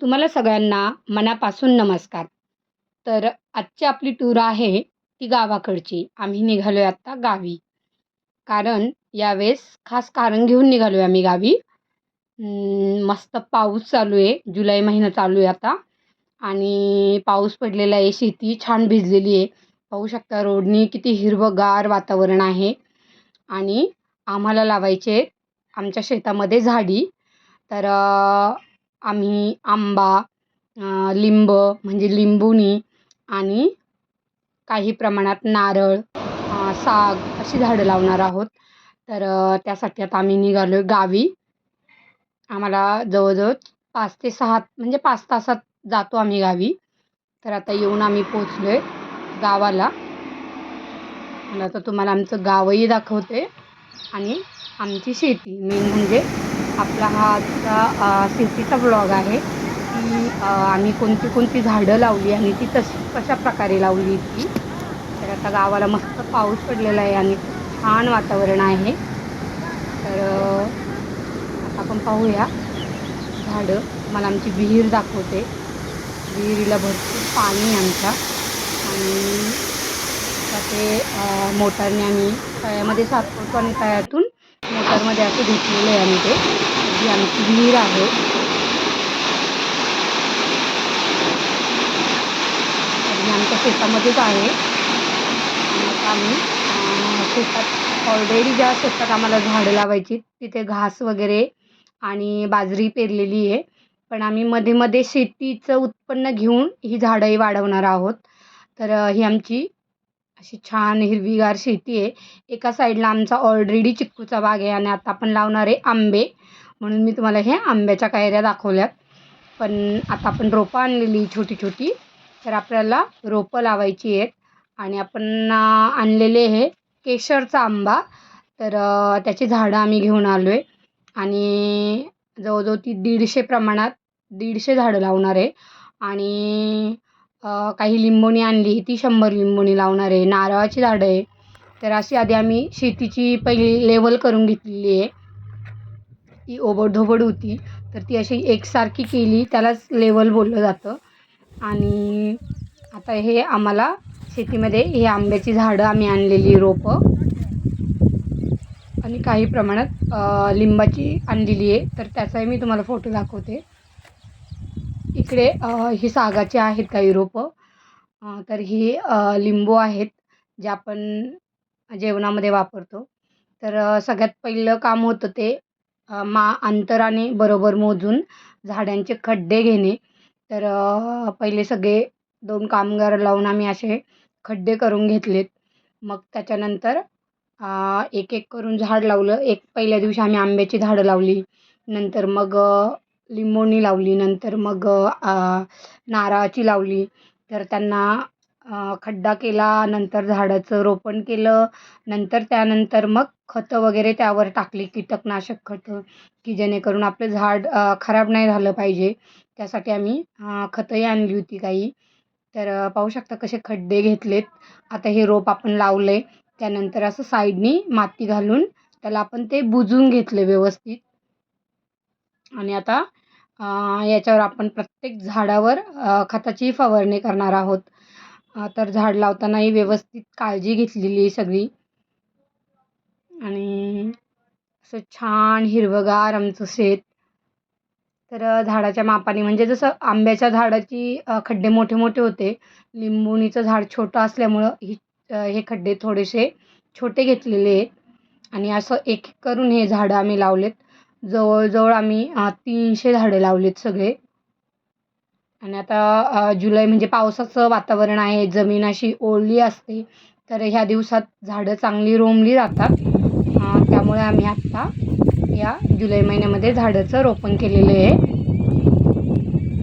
तुम्हाला सगळ्यांना मनापासून नमस्कार. तर आजची आपली टूर आहे ती गावाकडची. आम्ही निघालो आहे आत्ता गावी. कारण यावेळेस खास कारण घेऊन निघालो आहे आम्ही गावी. मस्त पाऊस चालू आहे जुलै महिना चालू आहे आता. आणि पाऊस पडलेला आहे शेती छान भिजलेली आहे. पाहू शकता रोडनी किती हिरवंगार वातावरण आहे. आणि आम्हाला लावायचे आमच्या शेतामध्ये झाडी. तर आम्ही आंबा लिंब म्हणजे लिंबुणी आणि काही प्रमाणात नारळ साग अशी झाडं लावणार आहोत. तर त्यासाठी आता आम्ही निघालो आहे गावी. आम्हाला जवळजवळ पाच ते सहा म्हणजे पाच तासात जातो आम्ही गावी. तर आता येऊन आम्ही पोचलो आहे गावाला आता तुम्हाला आमचं गावही दाखवते. आणि आमची शेती मेन म्हणजे आपला हा आजचा सिटीचा शेतीचा ब्लॉग आहे. की आम्ही कोणती कोणती झाडं लावली आणि ती तशी कशा प्रकारे लावली ती. तर आता गावाला मस्त पाऊस पडलेला आहे आणि खूप छान वातावरण आहे. तर आता आपण पाहूया झाडं. मला आमची विहीर दाखवते. विहिरीला भरपूर पाणी आमच्या. आणि ते मोटारने आम्ही तळ्यामध्ये साचवतो आणि तळ्यातून मोटरमध्ये असं घेतलेलं आहे आम्ही ते. ही आमची विहीर आहे. आमच्या शेतामध्येच आहे. आम्ही शेतात ऑलरेडी ज्या शेतात आम्हाला झाडं लावायची तिथे घास वगैरे आणि बाजरी पेरलेली आहे. पण आम्ही मध्ये मध्ये शेतीचं उत्पन्न घेऊन ही झाडंही वाढवणार आहोत. तर ही आमची अशी छान हिरवीगार शेती आहे. एका साईडला आमचा ऑलरेडी चिक्कूचा बाग आहे आणि आता आपण लावणार आहे आंबे. म्हणून मी तुम्हाला हे आंब्याच्या कायऱ्या दाखवल्यात. पण आता आपण रोपं आणलेली छोटी छोटी तर आपल्याला रोपं लावायची आहेत. आणि आपण आणलेले हे केशरचा आंबा. तर त्याची झाडं आम्ही घेऊन आलो आहे आणि जवळजवळ ती दीडशे प्रमाणात दीडशे झाडं लावणार आहे. आणि काही लिंबोणी आणली ती शंभर लिंबोणी लावणार आहे. नारळाची झाडं आहे. तर अशी आधी आम्ही शेतीची पहिली लेवल करून घेतलेली आहे. ती ओबडधोबड होती तर ती अशी एकसारखी केली त्यालाच लेवल बोललं जातं. आणि आता हे आम्हाला शेतीमध्ये हे आंब्याची झाडं आम्ही आणलेली रोपं. आणि काही प्रमाणात लिंबाची आणलेली आहे. तर त्याचाही मी तुम्हाला फोटो दाखवते. इकडे ही सागाची आहेत काही रोपं. तर ही लिंबू आहेत जे आपण जेवणामध्ये वापरतो. तर सगळ्यात पहिलं काम होतं ते मा अंतराने बरोबर मोजून झाडांचे खड्डे घेणे. तर पहिले सगळे दोन कामगार लावून आम्ही असे खड्डे करून घेतलेत. मग त्याच्यानंतर एक एक करून झाड लावलं. एक पहिल्या दिवशी आम्ही आंब्याची झाडं लावली. नंतर मग लिंबोणी लावली. नंतर मग नारळाची लावली. तर त्यांना खड्डा केला नंतर झाडाचं रोपण केलं नंतर त्यानंतर मग खतं वगैरे त्यावर टाकली कीटकनाशक खतं की जेणेकरून आपलं झाड खराब नाही झालं पाहिजे. त्यासाठी आम्ही खतंही आणली होती काही. तर पाहू शकता कसे खड्डे घेतलेत. आता हे रोप आपण लावलं. आहे त्यानंतर असं साईडनी माती घालून त्याला आपण ते बुजून घेतले व्यवस्थित. आणि आता याच्यावर आपण प्रत्येक झाडावर खताची फवारणी करणार आहोत. तर झाड लावतानाही व्यवस्थित काळजी घेतलेली आहे सगळी. आणि असं छान हिरवंगार आमचं शेत. तर झाडाच्या मापाने म्हणजे जसं आंब्याच्या झाडाची खड्डे मोठे मोठे होते. लिंबुणीचं झाड छोटं असल्यामुळं ही हे खड्डे थोडेसे छोटे घेतलेले आहेत. आणि असं एक एक करून हे झाडं आम्ही लावलेत. जवळजवळ आम्ही तीनशे झाडं लावलेत सगळे. आणि आता जुलै म्हणजे पावसाचं वातावरण आहे जमीन अशी ओली असते तर ह्या दिवसात झाडं चांगली रोमली जातात त्यामुळे आम्ही आत्ता या जुलै महिन्यामध्ये झाडाचं रोपण केलेलं आहे.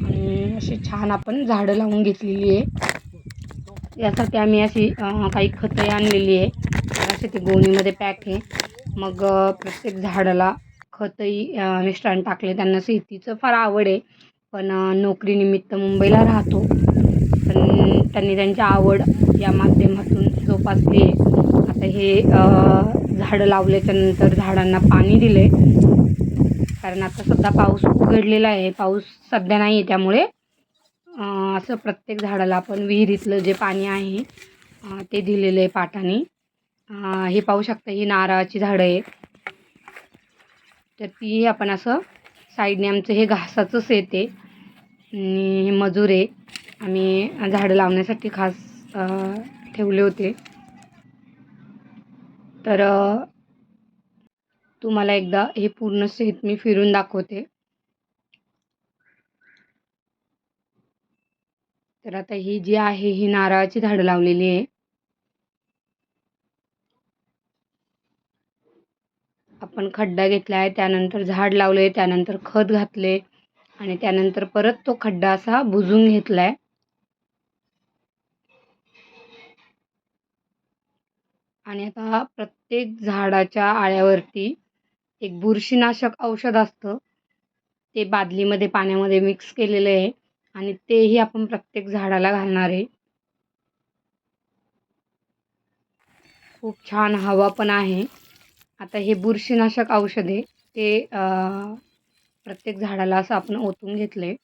आणि अशी छान आपण झाडं लावून घेतलेली आहे. यासाठी आम्ही अशी काही खतं आणलेली आहे. अशी ती गोणीमध्ये पॅक आहे. मग प्रत्येक झाडाला खतही मिश्रण टाकले. त्यांना शेतीचं फार आवड आहे. पण नोकरीनिमित्त मुंबईला राहतो. पण त्यांनी त्यांची आवड या माध्यमातून जोपासली. आहे आता हे झाडं लावल्याच्यानंतर झाडांना पाणी दिले कारण आता सध्या पाऊस उघडलेला आहे. पाऊस सध्या नाही आहे त्यामुळे असं प्रत्येक झाडाला आपण विहिरीतलं जे पाणी आहे ते दिलेलं आहे पाटाने. हे पाहू शकता ही नारळाची झाडं आहे तर ती आपण असं साईडने आमचं हे घासाचं शेत आहे आणि हे मजूर आहे. आम्ही झाडं लावण्यासाठी खास ठेवले होते. तर तुम्हाला एकदा हे पूर्ण शेत मी फिरून दाखवते. तर आता ही जी आहे ही नारळाची झाडं लावलेली आहे. आपण खड्डा घेतला आहे त्यानंतर झाड लावले त्यानंतर खत घातले आणि त्यानंतर परत तो खड्डा असा बुजून घेतला आहे आणि आता प्रत्येक झाडाच्या आळ्यावरती एक बुरशीनाशक औषध असतं. ते बादलीमध्ये पाण्यामध्ये मिक्स केलेलं आहे आणि तेही आपण प्रत्येक झाडाला घालणार आहे. खूप छान हवा पण आहे. आता हे बुरशीनाशक औषध आहे ते प्रत्येक झाडाला असं आपण ओतून घेतलंय.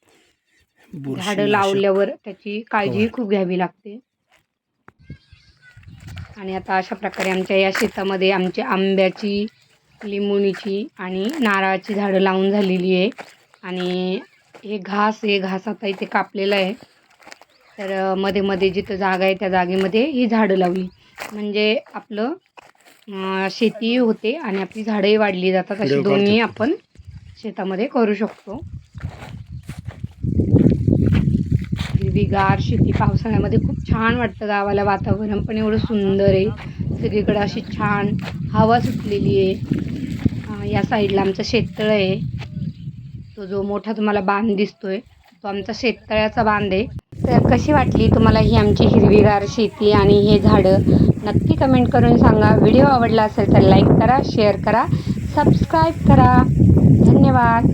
झाडं बुरशीनाशक. लावल्यावर त्याची काळजी. खूप घ्यावी लागते. आणि आता अशा प्रकारे आमच्या या शेतामध्ये आमची आंब्याची लिंबुणीची आणि नारळाची झाडं लावून झालेली आहे. आणि हे घास हे घास आता इथे कापलेलं आहे. तर मध्ये मध्ये जिथं जागा आहे त्या जागेमध्ये ही झाडं लावली. म्हणजे आपलं शेती होते आणि आपली झाडंही वाढली जातात अशी दोन्ही. आपण शेतामध्ये करू शकतो. हिरवीगार शेती पावसाळ्यामध्ये खूप छान वाटतं गावाला वातावरण पण एवढं सुंदर आहे. सगळीकडे अशी छान हवा सुटलेली आहे. या साईडला आमचं शेततळ आहे. तो जो मोठा तुम्हाला बांध दिसतोय तो आमचा शेततळ्याचा बांध आहे. तर कशी वाटली तुम्हाला ही आमची हिरवीगार शेती आणि हे झाडं? नक्की कमेंट करून सांगा. व्हिडिओ आवडला असेल तर लाईक करा शेअर करा सबस्क्राईब करा. धन्यवाद.